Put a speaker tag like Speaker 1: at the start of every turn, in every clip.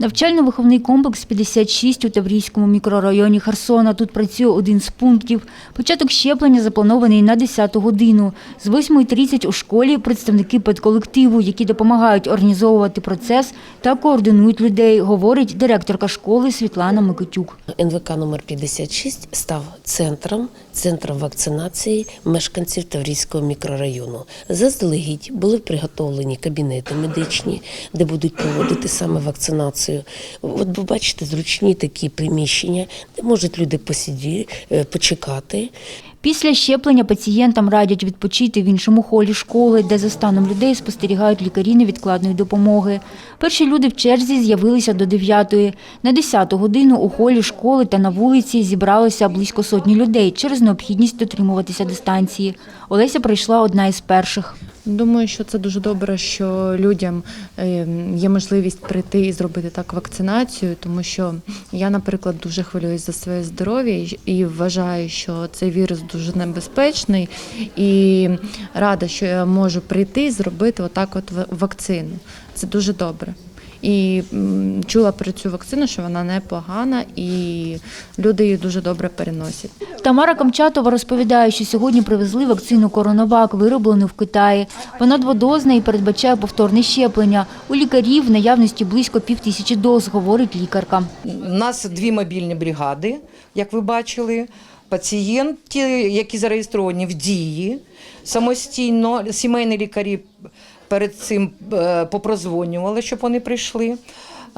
Speaker 1: Навчально-виховний комплекс 56 у Таврійському мікрорайоні Херсона. Тут працює один з пунктів. Початок щеплення запланований на 10 годину. З 8.30 у школі представники педколективу, які допомагають організовувати процес та координують людей, говорить директорка школи Світлана Микитюк.
Speaker 2: НВК номер 56 став центром, центром вакцинації мешканців Таврійського мікрорайону. Заздалегідь були приготовлені кабінети медичні, де будуть проводити саме вакцинацію. От ви бачите, зручні такі приміщення, де можуть люди посидіти, е, почекати.
Speaker 1: Після щеплення пацієнтам радять відпочити в іншому холі школи, де за станом людей спостерігають лікарі невідкладної допомоги. Перші люди в черзі з'явилися до 9-ї. На 10-ту годину у холі школи та на вулиці зібралося близько сотні людей через необхідність дотримуватися дистанції. Олеся прийшла одна із перших.
Speaker 3: Думаю, що це дуже добре, що людям е, є можливість прийти і зробити так вакцинацію, тому що я, наприклад, дуже хвилююсь за своє здоров'я і- і вважаю, що цей вірус дуже небезпечний, і рада, що я можу прийти і зробити отак от вакцину. Це дуже добре. І м, чула про цю вакцину, що вона непогана, і люди її дуже добре переносять.
Speaker 1: Тамара Камчатова розповідає, що сьогодні привезли вакцину Коронавак, вироблену в Китаї. Вона дводозна і передбачає повторне щеплення. У лікарів в наявності близько півтисячі доз, говорить лікарка.
Speaker 4: У нас дві мобільні бригади, як ви бачили. Пацієнти, які зареєстровані в дії самостійно, сімейні лікарі перед цим е, попродзвонювали, щоб вони прийшли.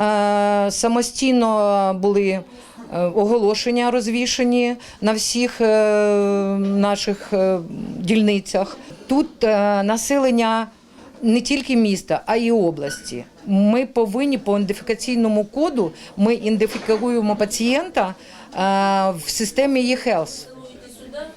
Speaker 4: Е, Самостійно були е, оголошення розвішені на всіх наших дільницях. Тут населення не тільки міста, а й області. Ми повинні по ідентифікаційному коду ми ідентифікуємо пацієнта в системі eHealth.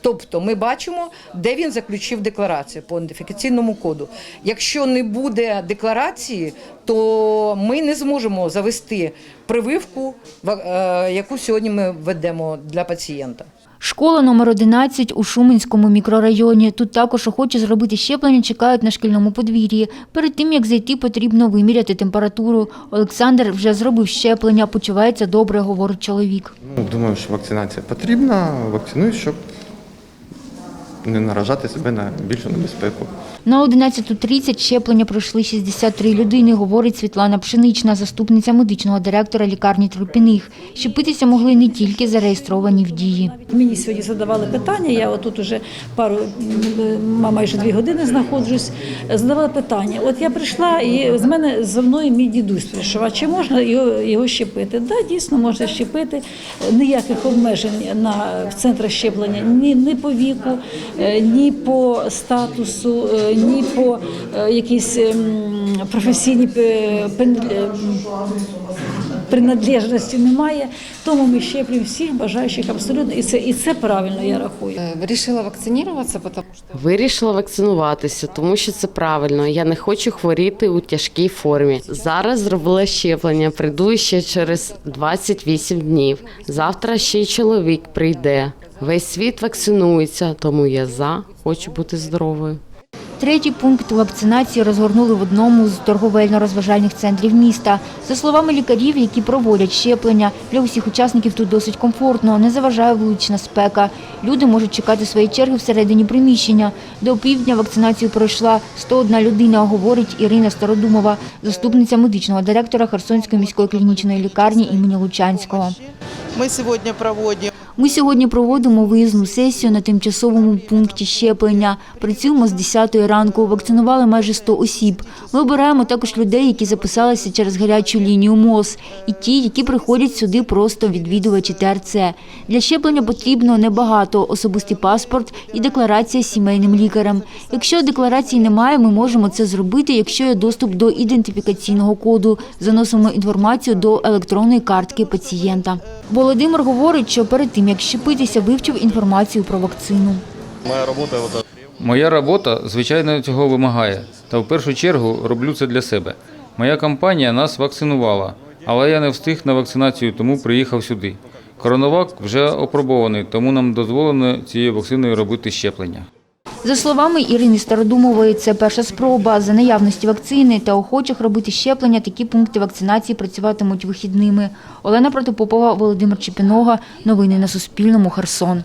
Speaker 4: Тобто ми бачимо, де він заключив декларацію по ідентифікаційному коду. Якщо не буде декларації, то ми не зможемо завести прививку, е, яку сьогодні ми ведемо для пацієнта.
Speaker 1: Школа номер 11 у Шуменському мікрорайоні. Тут також охочі зробити щеплення чекають на шкільному подвір'ї. Перед тим, як зайти, потрібно виміряти температуру. Олександр вже зробив щеплення, почувається добре, говорить чоловік.
Speaker 5: Ну, думаю, що вакцинація потрібна. Вакцинуюсь, щоб не наражати себе на більшу небезпеку.
Speaker 1: На 11.30 щеплення пройшли 63 людини, говорить Світлана Пшенична, заступниця медичного директора лікарні Трупіних. Щепитися могли не тільки зареєстровані в дії.
Speaker 6: Мені сьогодні задавали питання. Я отут уже пару майже дві години знаходжусь. Задавали питання. От я прийшла, і з мене зо мною мій дідусь прийшов. А чи можна його, його щепити? Да, дійсно можна щепити. Ніяких обмежень на в центрах щеплення ні, ні по віку, е, ні по статусу, е, ні по е, якійсь ем, професійній е, е, принадлежності немає. Тому ми щеплюємо всіх бажаючих абсолютно, і це і це правильно, я рахую.
Speaker 7: Решила вакцинироваться, потому что
Speaker 8: Вирішила вакцинуватися, тому що це правильно. Я не хочу хворіти у тяжкій формі. Зараз зробила щеплення. Прийду ще через 28 днів. Завтра ще й чоловік прийде. Весь світ вакцинується, тому я за хочу бути здоровою.
Speaker 1: Третій пункт вакцинації розгорнули в одному з торговельно-розважальних центрів міста. За словами лікарів, які проводять щеплення, для усіх учасників тут досить комфортно, не заважає вулична спека. Люди можуть чекати своєї черги всередині приміщення. До півдня вакцинацію пройшла 101 людина, говорить Ірина Стародумова, заступниця медичного директора Херсонської міської клінічної лікарні імені Лучанського.
Speaker 9: Мы сегодня проводим
Speaker 1: Ми сьогодні проводимо виїзну сесію на тимчасовому пункті щеплення. Працюємо з 10 ранку, вакцинували майже 100 осіб. Ми обираємо також людей, які записалися через гарячу лінію МОЗ, і ті, які приходять сюди просто відвідувачі ТРЦ. Для щеплення потрібно небагато – особистий паспорт і декларація з сімейним лікарем. Якщо декларації немає, ми можемо це зробити, якщо є доступ до ідентифікаційного коду. Заносимо інформацію до електронної картки пацієнта. Володимир говорить, що перед тим, як щепитися, вивчив інформацію про вакцину.
Speaker 10: Моя робота, звичайно, цього вимагає. Та в першу чергу роблю це для себе. Моя компанія нас вакцинувала, але я не встиг на вакцинацію, тому приїхав сюди. Коронавак вже опробований, тому нам дозволено цією вакциною робити щеплення.
Speaker 1: За словами Ірини Стародумової, це перша спроба. За наявності вакцини та охочих робити щеплення, такі пункти вакцинації працюватимуть вихідними. Олена Протопопова, Володимир Чепінога. Новини на Суспільному. Херсон.